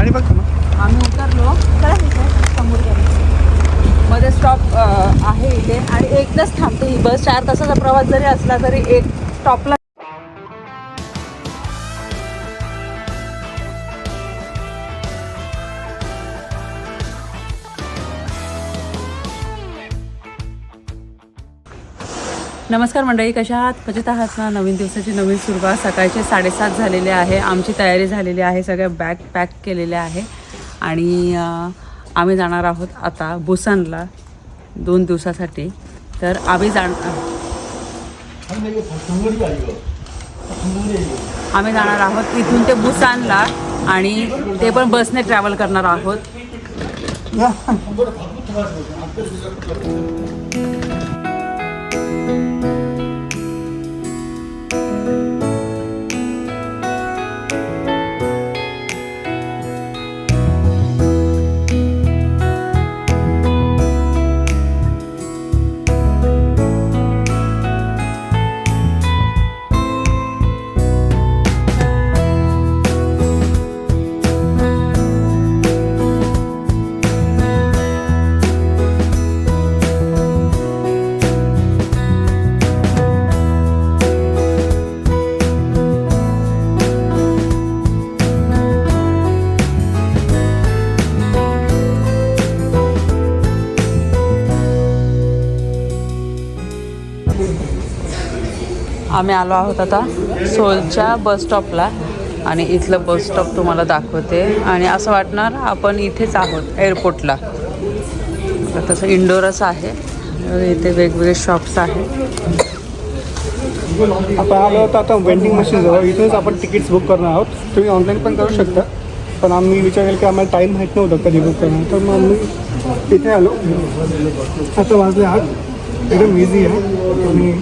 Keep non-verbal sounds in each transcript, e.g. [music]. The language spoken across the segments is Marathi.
गाडी बघ ना. आम्ही उतरलो. चला तिथे समोर मध्ये स्टॉप आहे इथे. आणि एकदाच थांबते ही. बस चार तासाचा प्रवास जरी असला तरी एक स्टॉपला नमस्कार मंडळी कशा आहात? मजेत आहात ना? नवीन दिवसाची नवीन सुरुवात. सकाळचे साडेसात झालेले आहे. आमची तयारी झालेली आहे. सगळ्या बॅग पॅक केलेल्या आहे. आणि आम्ही जाणार आहोत आता बुसानला दोन दिवसासाठी. तर आम्ही जाण आम्ही जाणार आहोत इथून ते बुसानला आणि ते पण बसने ट्रॅव्हल करणार आहोत. [laughs] आम्ही आलो आहोत आता सोलच्या बस स्टॉपला आणि इथलं बस स्टॉप तुम्हाला दाखवते. आणि असं वाटणार आपण इथेच आहोत एअरपोर्टला तर तसं इंडोरच आहे. इथे वेगवेगळे शॉप्स आहेत. आपण आलो होतो आता वेंडिंग मशीन जवळ. इथूनच आपण तिकीट्स बुक करणार आहोत. तुम्ही ऑनलाईन पण करू शकता. पण आम्ही विचार केला की आम्हाला टाईम माहीत नव्हतं कधी बुक करणार. तर मग आम्ही इथे आलो. आता वाजले आठ. एकदम इझी आहे. तुम्ही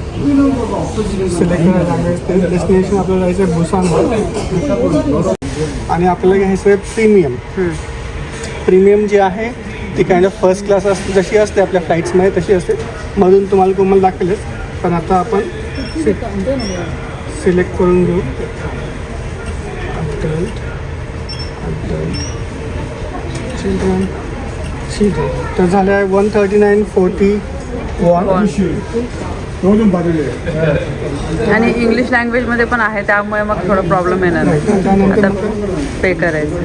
सिलेक्ट करायला लागेल डेस्टिनेशन आपल्याला जायचं आहे बुसान आणि आपल्याला घ्यायचं आहे प्रीमियम प्रीमियम जी आहे ती काइंड ऑफ फर्स्ट क्लास असते जशी असते आपल्या फ्लाईट्समध्ये तशी असते. मधून तुम्हाला तुम्हाला दाखवेलच. पण आता आपण सिलेक्ट करून घेऊ. adult, adult, children, children. तर झाले आहे वन थर्टी नाईन फोर्टी आणि इंग्लिश लँग्वेजमध्ये पण आहे त्यामुळे मग थोडं प्रॉब्लेम येणार नाही. आता पे करायचं.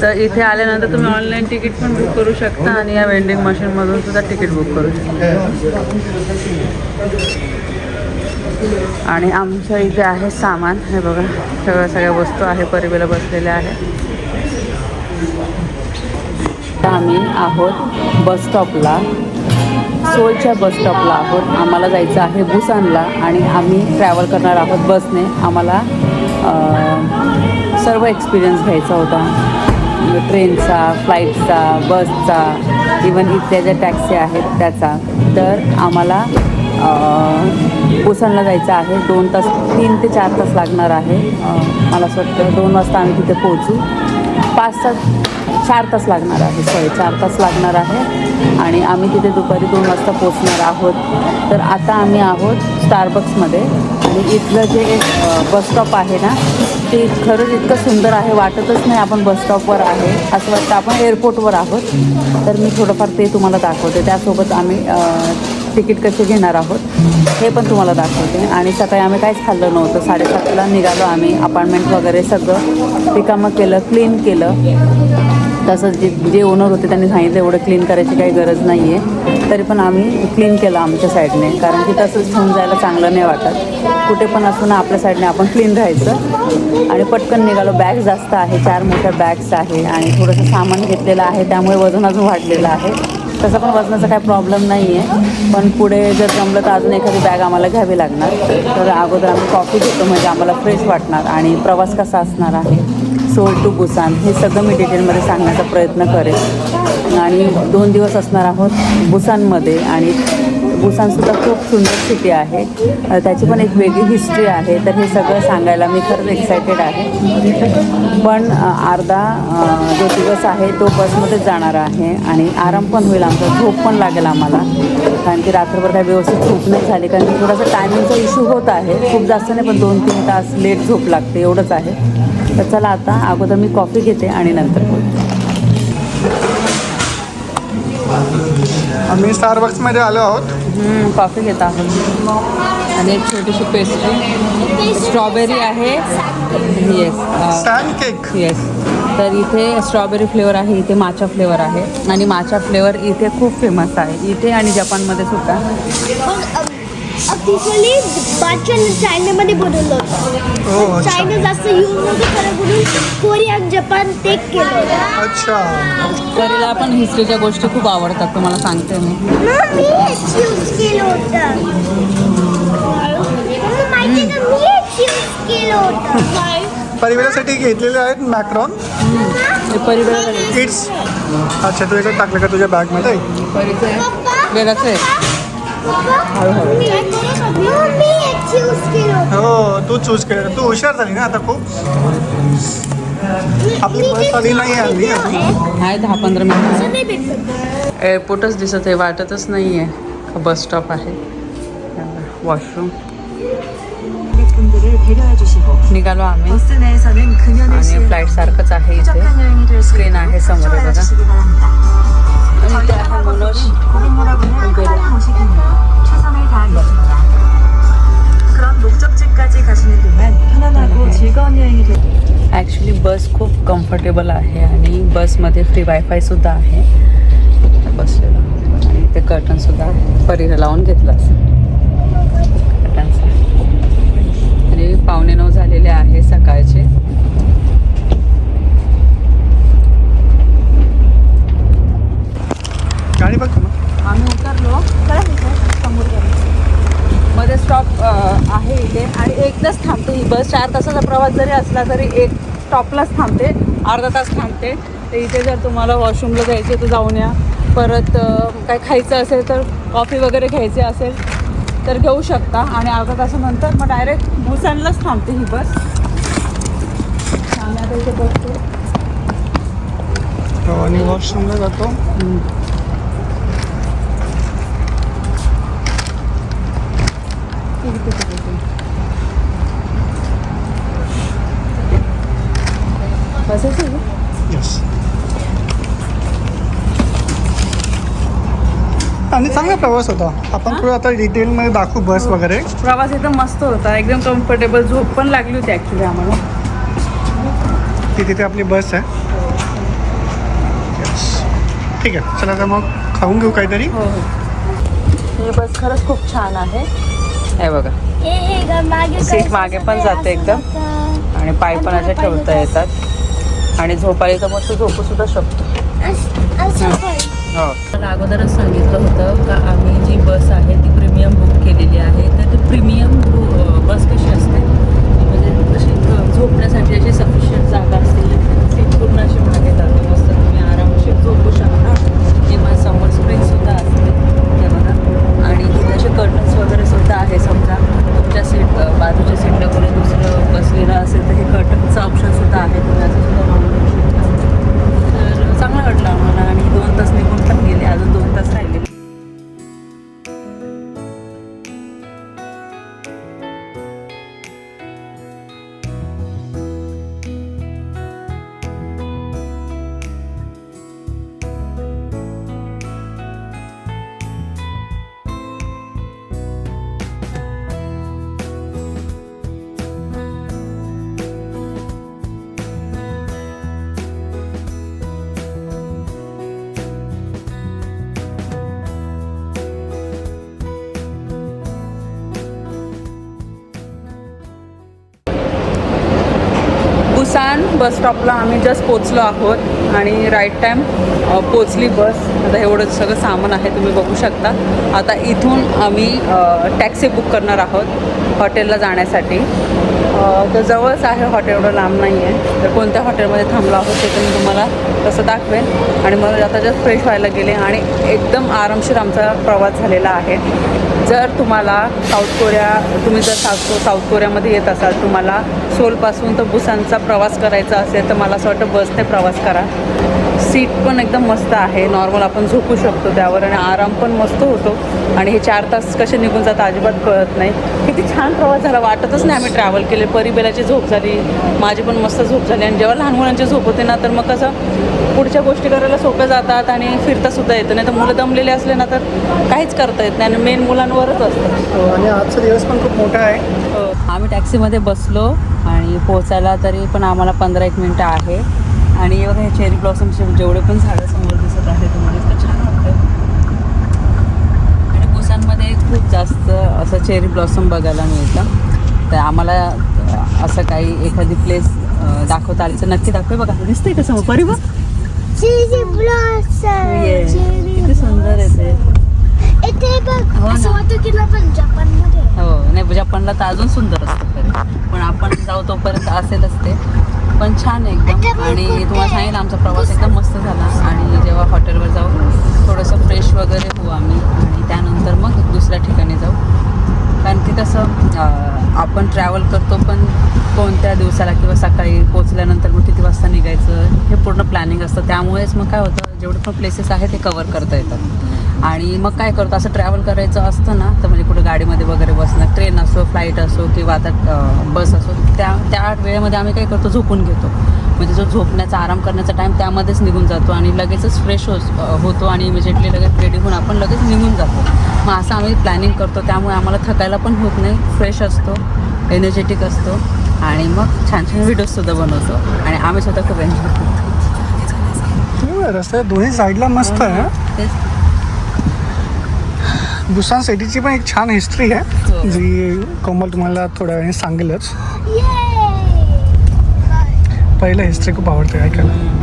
तर इथे आल्यानंतर तुम्ही ऑनलाईन तिकीट पण बुक करू शकता आणि या वेंडिंग मशीनमधून सुद्धा तिकीट बुक करू शकता. आणि आमच्या इथे आहे सामान. हे बघा सगळ्या सगळ्या वस्तू आहे परिवेला बसलेल्या आहेत. आता आम्ही आहोत बस स्टॉपला सोलच्या बस स्टॉपला आहोत. आम्हाला जायचं आहे बुसानला आणि आम्ही ट्रॅव्हल करणार आहोत बसने आम्हाला सर्व एक्सपिरियन्स घ्यायचा होता. ट्रेनचा फ्लाईटचा बसचा इवन इथल्या ज्या टॅक्सी आहेत त्याचा. तर आम्हाला अं, बुसानला जायचं आहे. दोन तास तीन ते चार तास लागणार आहे. मला असं वाटतं दोन वाजता आम्ही तिथे पोहोचू. पाच तास चार तास लागणार आहे. सॉरी चार तास लागणार आहे. आणि आम्ही तिथे दुपारी दोन वाजता पोचणार आहोत. तर आता आम्ही आहोत स्टारबक्समध्ये आणि इथलं जे एक बस स्टॉप आहे ना ते खरंच इतकं सुंदर आहे. वाटतच नाही आपण बस स्टॉपवर आहे. असं वाटतं आपण एअरपोर्टवर आहोत. तर मी थोडंफार ते तुम्हाला दाखवते. त्यासोबत आम्ही तिकीट कसे घेणार आहोत. हे पण तुम्हाला दाखवते. आणि सकाळी आम्ही काहीच खाल्लं नव्हतं. साडेसातला निघालो आम्ही अपार्टमेंट वगैरे सगळं रिकामं केलं क्लीन केलं. तसंच जे जे ओनर होते त्यांनी सांगितलं एवढं क्लीन करायची काही गरज नाही आहे तरी पण आम्ही क्लीन केलं आमच्या साईडने कारण की तसंच ठेवून जायला चांगलं नाही वाटत. कुठे पण असून आपल्या साईडने आपण क्लीन राहायचं. आणि पटकन निघालो. बॅग जास्त आहे. चार मोठ्या बॅग्स आहे. आणि थोडंसं सामान घेतलेलं आहे. त्यामुळे वजन अजून वाढलेलं आहे. तसं पण वजनाचा काही प्रॉब्लेम नाही आहे पण पुढे जर जमलं तर अजून एखादी बॅग आम्हाला घ्यावी लागणार. तर अगोदर आम्ही कॉफी घेतो म्हणजे आम्हाला फ्रेश वाटणार. आणि प्रवास कसा असणार आहे? सोल टू बुसान हे सगळं मी डिटेलमध्ये सांगण्याचा प्रयत्न करेन. आणि दोन दिवस असणार आहोत बुसानमध्ये आणि बुसानसुद्धा खूप सुंदर सिटी आहे. त्याची पण एक वेगळी हिस्ट्री आहे. तर हे सगळं सांगायला मी खरंच एक्सायटेड आहे. पण अर्धा जो दिवस आहे तो बसमध्येच जाणार आहे आणि आराम पण होईल आमचा झोप पण लागेल आम्हाला. कारण की रात्रभर काही व्यवस्थित झोप नाही झाली. कारण की थोडासा टायमिंगचा इश्यू होत आहे. खूप जास्त नाही पण दोन तीन तास लेट झोप लागते एवढंच आहे. तर चला आता अगोदर मी कॉफी घेते आणि नंतर बोलते. आम्ही स्टारबक्समध्ये आलो आहोत. कॉफी घेत आहोत. आणि एक छोटीशी पेस्ट्री स्ट्रॉबेरी आहे. येस केक येस तर इथे स्ट्रॉबेरी फ्लेवर आहे इथे माचा फ्लेवर आहे. आणि माचा फ्लेवर इथे खूप फेमस आहे. इथे आणि जपानमध्ये सुद्धा. चायनामध्ये बनवलं हो चायना कोरिया आणि जपान ते केलं अच्छा. करीला पण हिस्ट्रीच्या गोष्टी खूप आवडतात तुम्हाला सांगते मी. मग मी हेच यूज केलं होतं. मग माहिती आहे का? मी हेच यूज केलं होतं. परिवारासाठी घेतलेले आहेत मॅक्रॉन. हे? इट्स अच्छा तू याच्यात टाकलं का तुझ्या बॅगमध्ये पप्पा वेगळंच आहे पप्पा मी मग मी हेच यूज केलं होतं. हो तू चूज केलं. तू हुशार झाली ना आता खूप. आपली मी बस जे आली नाही आली केलं अजून. आहे, आहे दहा पंधरा मिनिट असं नाही भेटत एअरपोर्टच दिसत आहे वाटतच नाही आहे बस स्टॉप आहे वॉशरूम 분들을 배려해 주시고 निघालो आम्ही 버스 내에서는 그녀를 आणि 시해 फ्लाईट सारखंच आहे इथे 쾌적한 여행이 될 수 스크린 있도록 आहे समोर आहे 조언해 बघा 주시기 바랍니다. आणि इथे आहे मनोज 고객 여러분을 편히 모시기 위해 최선을 다하겠습니다. 그럼 목적지까지 가시는 동안 ॲक्च्युली बस खूप कम्फर्टेबल आहे आणि बसमध्ये फ्री वायफाय सुद्धा आहे. बसलेलो. आणि ते कर्टन सुद्धा आहे परीला लावून घेतलं कर्टनचा आणि पावणे नऊ झालेले आहे सकाळचे. गाडी बघ ना. आम्ही उतरलो. मध्ये स्टॉप आहे इथे. आणि एकदाच थांबते. ही बस चार तासाचा प्रवास जरी असला तरी एक स्टॉपलाच थांबते. अर्धा तास थांबते. तर इथे जर तुम्हाला वॉशरूमला जायचे तर जाऊन या. परत काय खायचं असेल तर कॉफी वगैरे घ्यायचे असेल तर घेऊ शकता. आणि अर्धा तासानंतर मग डायरेक्ट भुसानलाच थांबते ही बस. आम्ही आता इथे बसतो हो, आणि वॉशरूमला जातो. बसायचं आहे? येस आणि चांगला प्रवास होता. आपण थोडं आता डिटेलमध्ये दाखवू बस वगैरे. प्रवास एकदम मस्त होता. एकदम कम्फर्टेबल झोप पण लागली होती ॲक्च्युली आम्हाला. ती तिथे आपली बस आहे. Yes. ठीक आहे. चला आता मग खाऊन घेऊ काहीतरी. हो हो. ही बस खरंच खूप छान आहे. हे बघा. हे हे सीट कसं मागे पण जाते एकदम. आणि पाय पण असे ठेवता येतात. आणि झोपायला तर मस्त झोपू सुद्धा शकतो. हो. अगोदरच सांगितलं होतं का आम्ही जी बस आहे ती प्रीमियम बुक केलेली आहे तर ती प्रीमियम बस कशी असते? म्हणजे अ, झोपण्यासाठी अशी सफिशियंट जागा असते सीट पूर्ण अशी मागे जाते मस्त तुम्ही आरामशीर झोपू शकता. किंवा समोर स्प्रिंगसुद्धा असते हे बघा आणि इथे असे कर्टन्स वगैरे सुद्धा आहे समजा तुमच्या सीट बाजूच्या सीटला बस स्टॉपला आम्ही जस्ट पोचलो आहोत आणि राईट टाईम पोचली बस आता एवढं सगळं सामान आहे तुम्ही बघू शकता. आता इथून आम्ही टॅक्सी बुक करणार आहोत हॉटेलला जाण्यासाठी. तर जवळच आहे हॉटेल एवढं लांब नाही आहे. तर कोणत्या हॉटेलमध्ये थांबला आहोत ते मी तुम्हाला तसं दाखवेन. आणि मग आता जस्ट फ्रेश व्हायला गेले आणि एकदम आरामशीर आमचा प्रवास झालेला आहे. जर तुम्हाला साऊथ कोरिया तुम्ही जर साऊथ साऊथ कोरियामध्ये येत असाल तुम्हाला सोलपासून तर बुसांचा प्रवास करायचा असेल तर मला असं वाटतं बसने प्रवास करा. सीट पण एकदम मस्त आहे. नॉर्मल आपण झोपू शकतो त्यावर आणि आराम पण मस्त होतो. आणि हे चार तास कसे निघून जातात अजिबात कळत नाही. किती छान प्रवास झाला. वाटतच नाही आम्ही ट्रॅव्हल केले. परिबेलाची झोप झाली. माझी पण मस्त झोप झाली. आणि जेव्हा लहान मुलांची झोप होते ना तर मग कसं पुढच्या गोष्टी करायला सोप्या जातात आणि फिरता सुद्धा येतं. नाही तर मुलं दमलेले असले ना तर काहीच करता येत नाही. आणि मेन मुलांवरच असतं. हो, आणि आजचा दिवस पण खूप मोठा आहे. आम्ही टॅक्सीमध्ये बसलो आणि पोहोचायला तरी पण आम्हाला पंधरा एक मिनटं आहे. आणि हे बघा हे चेरी ब्लॉसमचे जेवढे पण झाडं समोर दिसत आहे तुम्हाला इतकं छान वाटतं आणि बुसांमध्ये खूप जास्त असं चेरी ब्लॉसम बघायला मिळतं. तर आम्हाला असं काही एखादी प्लेस दाखवता आली तर नक्की दाखवे बघा दिसतंय का समोर? परी बघ. किती सुंदर आहे ते. हो. हो नाही जपानला तर अजून सुंदर असतं पण आपण जाऊ तोपर्यंत असेलच ते. पण छान एकदम. आणि तुम्हाला सांगितलं आमचा प्रवास एकदम मस्त झाला. आणि जेव्हा हॉटेलवर जाऊ थोडंसं फ्रेश वगैरे होऊ आम्ही. आणि त्यानंतर मग दुसऱ्या ठिकाणी जाऊ. कारण की कसं आपण ट्रॅव्हल करतो पण कोणत्या दिवसाला किंवा सकाळी पोचल्यानंतर मग किती वाजता निघायचं हे पूर्ण प्लॅनिंग असतं. त्यामुळेच मग काय होतं जेवढे पण प्लेसेस आहे ते कवर करता येतात. आणि मग काय करतो असं ट्रॅव्हल करायचं असतं ना तर म्हणजे कुठे गाडीमध्ये वगैरे बसणं ट्रेन असो फ्लाईट असो किंवा आता बस असो त्या त्या वेळेमध्ये आम्ही काय करतो झोपून घेतो. म्हणजे जो झोपण्याचा आराम करण्याचा टाईम त्यामध्येच निघून जातो आणि लगेचच फ्रेश हो होतो आणि इमिजिएटली लगेच रेडी होऊन आपण लगेच निघून जातो. मग असं आम्ही प्लॅनिंग करतो त्यामुळे आम्हाला थकायला पण होत नाही. फ्रेश असतो एनर्जेटिक असतो आणि मग छान छान व्हिडिओजसुद्धा बनवतो आणि आम्ही स्वतः खूप एन्जॉय करतो. रस्त्या दोन्ही साईडला मस्त आहे. तेच. बुसान सिटीची पण एक छान हिस्ट्री हो. आहे जी कोमल तुम्हाला थोड्या वेळाने सांगेलच! पहिलं हिस्ट्री खूप आवडते ऐकायला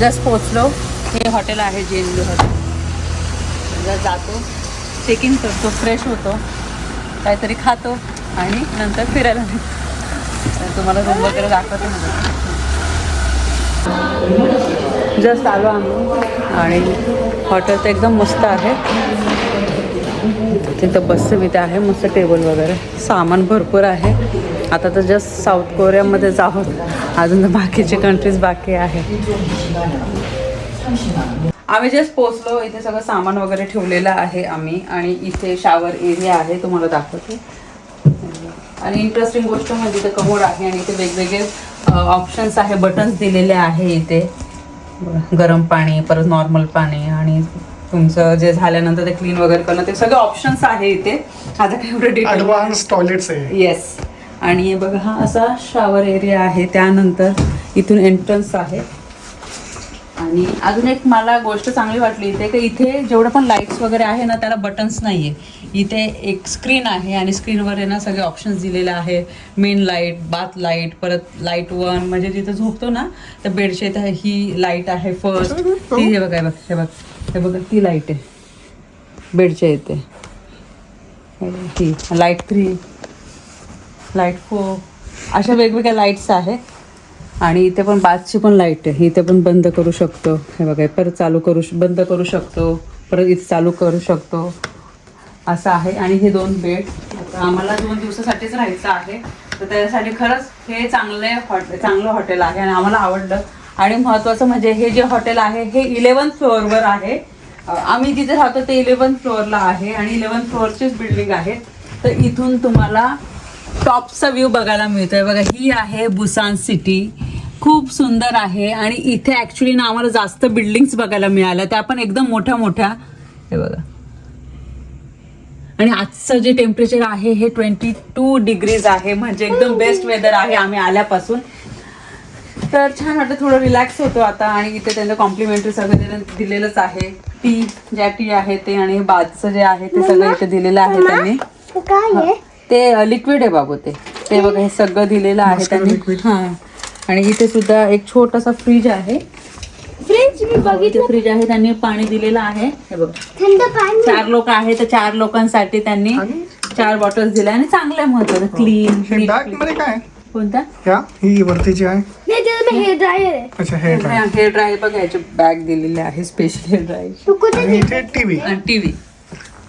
जस्ट पोचलो हे हॉटेल आहे जे एन हॉटेल. जर जातो. चेक इन करतो फ्रेश होतो. काहीतरी खातो आणि नंतर फिरायला निघतो. तुम्हाला रूम वगैरे दाखवते म्हणजे जस्ट आलो आम्ही. आणि हॉटेल तर एकदम मस्त आहे. तिथं बस बिथे आहे मस्त टेबल वगैरे. सामान भरपूर आहे. आता तर जस्ट साऊथ कोरियामध्येच आहोत अजून तर बाकीचे कंट्रीज बाकी आहे. आम्ही जस्ट पोचलो इथे सगळं सामान वगैरे ठेवलेलं आहे आम्ही. आणि इथे शावर एरिया आहे तुम्हाला दाखवते. आणि इंटरेस्टिंग गोष्ट म्हणजे इथे कमोड आहे आणि इथे वेगवेगळे ऑप्शन्स आहे बटन्स दिलेले आहे इथे. गरम पाणी परत नॉर्मल पाणी आणि तुमचं जे झाल्यानंतर ते क्लीन वगैरे करणं ते सगळे ऑप्शन्स आहे इथे. आता काय एवढं डिटेल टॉयलेट्स आहे. येस आणि हे बघा हा असा शावर एरिया आहे. त्यानंतर इथून एंट्रन्स आहे. आणि अजून एक मला गोष्ट चांगली वाटली इथे की इथे जेवढं पण लाईट्स वगैरे आहे ना त्याला बटन्स नाही आहे इथे एक स्क्रीन आहे आणि स्क्रीनवर आहे ना सगळे ऑप्शन्स दिलेले आहे. मेन लाइट बाथ लाइट परत लाइट वन म्हणजे जिथं झोपतो ना तर बेडच्या इथं ही लाइट आहे फर्स्ट ती हे बघा बघ हे बघ हे बघा ती लाइट आहे. बेडच्या इथे ती लाइट थ्री लाइट फो अशा वेगवेगळ्या लाईट्स आहे आणि इथे पण बाथची पण लाइट आहे. इथे पण बंद करू शकतो. हे बघा परत चालू करू श- बंद करू शकतो. परत इथे चालू करू शकतो. असं आहे. आणि हे दोन बेड आता आम्हाला दोन दिवसासाठीच राहायचं आहे. तर त्याच्यासाठी खरंच हे चांगले हॉटे चांगलं हॉटेल आहे आणि आम्हाला आवडलं. आणि महत्त्वाचं म्हणजे हे जे हॉटेल आहे हे इलेवन फ्लोअरवर आहे. आम्ही जिथे राहतो ते इलेवन फ्लोअरला आहे. आणि इलेवन फ्लोअरचीच बिल्डिंग आहे. तर इथून तुम्हाला टॉपचा व्ह्यू बघायला मिळतोय. बघा ही आहे बुसान सिटी. खूप सुंदर आहे आणि इथे ऍक्च्युली ना आम्हाला जास्त बिल्डिंग्स बघायला मिळाल्या. त्या पण एकदम मोठ्या मोठ्या. हे बघा. आणि आजचं जे टेम्परेचर आहे हे ट्वेंटी टू डिग्रीज आहे. म्हणजे एकदम बेस्ट वेदर आहे आम्ही आल्यापासून. तर छान वाटतं थोडं रिलॅक्स होतो आता आणि इथे त्यांचं कॉम्प्लिमेंटरी सगळं दिलेलंच आहे. टी ज्या टी आहे ते आणि बाजचं जे आहे ते सगळं इथे दिलेलं आहे त्यांनी. काय आहे? ते लिक्विड आहे बाबू ते. ते बघा हे सगळं दिलेलं आहे त्यांनी. हां. आणि इथे सुद्धा एक छोटासा फ्रीज आहे. फ्रेंड्स मी इथे बघितलं. फ्रीज आहे त्यांनी पाणी दिलेलं आहे. हे बघ. थंड पाणी. चार लोक आहे तर चार लोकांसाठी त्यांनी? चार बॉटल्स दिल्या. आणि चांगलं आहे महत्वाचं. क्लीन हे बॅगमध्ये काय? आहे? कोणता? ह्या ही वरतीची आहे. नाही त्याचं हेअर ड्रायर आहे. अच्छा हे काय हेअर ड्राय बघ याचे बॅग दिलेले आहे स्पेशल हेअर ड्राय तू कुठे आणि इथे टीव्ही आणि टीव्ही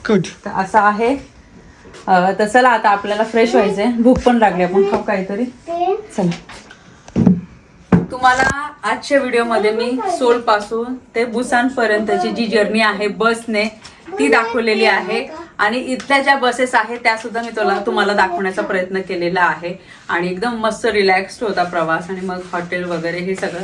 गुड तर असं आहे. तर चला आता आपल्याला फ्रेश व्हायचंय. भूक पण लागली आपण खाऊ काहीतरी. चला. तुम्हाला आजच्या व्हिडिओमध्ये मी सोलपासून ते बुसान पर्यंतची जी जर्नी आहे बसने ती दाखवलेली आहे. आणि इथल्या ज्या बसेस आहेत त्या सुद्धा मी तुला तुम्हाला दाखवण्याचा प्रयत्न केलेला आहे. आणि एकदम मस्त रिलॅक्स्ड होता प्रवास आणि मग हॉटेल वगैरे हे सगळं